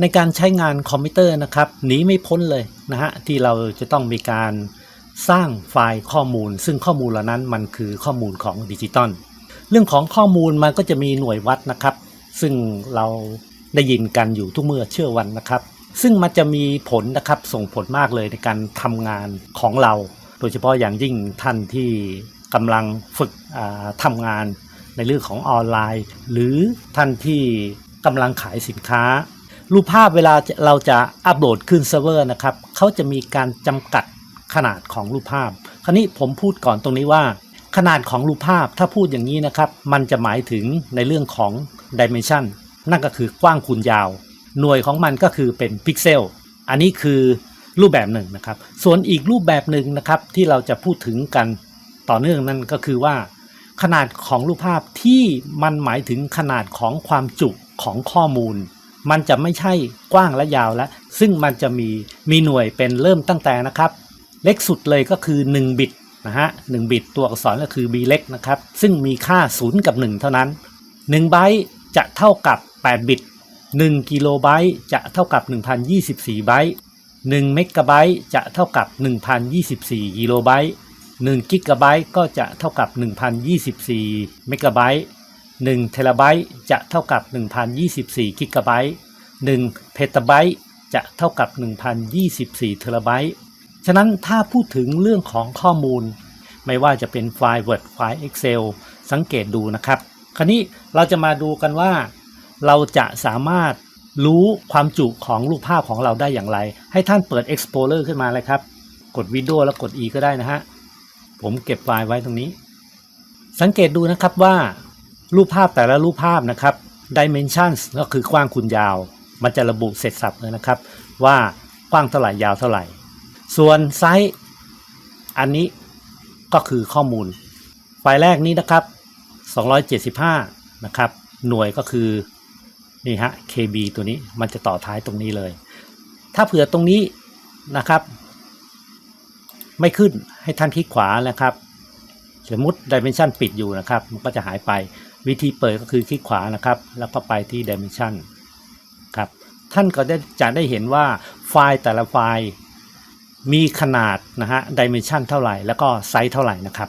ในการใช้งานคอมพิวเตอร์นะครับหนีไม่พ้นเลยนะฮะที่เราจะต้องมีการสร้างไฟล์ข้อมูล ซึ่งข้อมูลเหล่านั้นมันคือข้อมูลของดิจิตอลเรื่องของข้อมูลมันก็จะมีหน่วยวัดนะครับ ซึ่งเราได้ยินกันอยู่ทุกเมื่อเชื่อวันนะครับ ซึ่งมันจะมีผลนะครับส่งผลมากเลยในการทำงานของเรา โดยเฉพาะอย่างยิ่งท่านที่กำลังฝึกอ่าทำงานในเรื่องของออนไลน์ หรือท่านที่กำลังขายสินค้า รูปภาพเวลาเราจะอัปโหลดขึ้นเซิร์ฟเวอร์นะครับเขาจะมีการจำกัดขนาดของรูปภาพ คราวนี้ผมพูดก่อนตรงนี้ว่า ขนาดของรูปภาพถ้าพูดอย่างนี้นะครับ มันจะหมายถึงในเรื่องของ dimension นั่นก็คือกว้างคูณยาว หน่วยของมันก็คือเป็นพิกเซลอันนี้คือรูปแบบหนึ่งนะครับ ส่วนอีกรูปแบบหนึ่งนะครับที่เราจะพูดถึงกันต่อเนื่องนั่นก็คือว่า ขนาดของรูปภาพที่มันหมายถึงขนาดของความจุของข้อมูล มันจะไม่ใช่กว้างและยาวแล้ว ซึ่งมันจะมีมีหน่วยเป็นเริ่มตั้งแต่นะครับ เล็กสุดเลยก็คือ 1 บิตนะฮะ1บิตตัวอักษรก็คือ b เล็กนะครับ ซึ่งมีค่า 0 กับ 1 เท่านั้น 1 ไบต์จะเท่ากับ 8 บิต 1 กิโลไบต์จะเท่ากับ 1024 ไบต์1เมกะไบต์จะเท่ากับ 1024 กิโลไบต์1กิกะไบต์ก็จะเท่ากับ 1024 เมกะไบต์ 1เทราไบต์จะเท่ากับ 1024กิกะไบต์1เพตาไบต์จะเท่ากับ 1024เทราไบต์ฉะนั้นถ้าพูดถึงเรื่องของข้อมูล ไม่ว่าจะเป็นไฟล์ Word ไฟล์ Excel สังเกตดูนะครับ คราวนี้เราจะมาดูกันว่า เราจะสามารถรู้ความจุของรูปภาพของเราได้อย่างไร ให้ท่านเปิด Explorer ขึ้นมาเลยครับ กดวิดีโอแล้วกด E ก็ได้นะฮะ ผมเก็บไฟล์ไว้ตรงนี้ สังเกตดูนะครับว่า รูปภาพแต่ละรูปภาพนะครับ dimensions ก็คือกว้างคูณยาว มันจะระบุเสร็จสับเลยนะครับ ว่ากว้างเท่าไหร่ยาวเท่าไหร่ ส่วนไซส์อันนี้ก็คือข้อมูล ไฟล์แรกนี้นะครับ 275 นะครับ หน่วยก็คือนี่ฮะ KB ตัวนี้มันจะต่อท้ายตรงนี้เลย ถ้าเผื่อตรงนี้นะครับ ไม่ขึ้นให้ท่านคลิกขวานะครับ สมมติ Dimension ปิดอยู่นะครับ มันก็จะหายไปวิธีเปิดก็คือคลิกขวานะครับ แล้วก็ไปที่ Dimension ครับท่านก็ได้จะได้เห็นว่าไฟล์แต่ละไฟล์มีขนาดนะฮะ Dimension เท่าไหร่ แล้วก็ไซส์เท่าไหร่นะครับ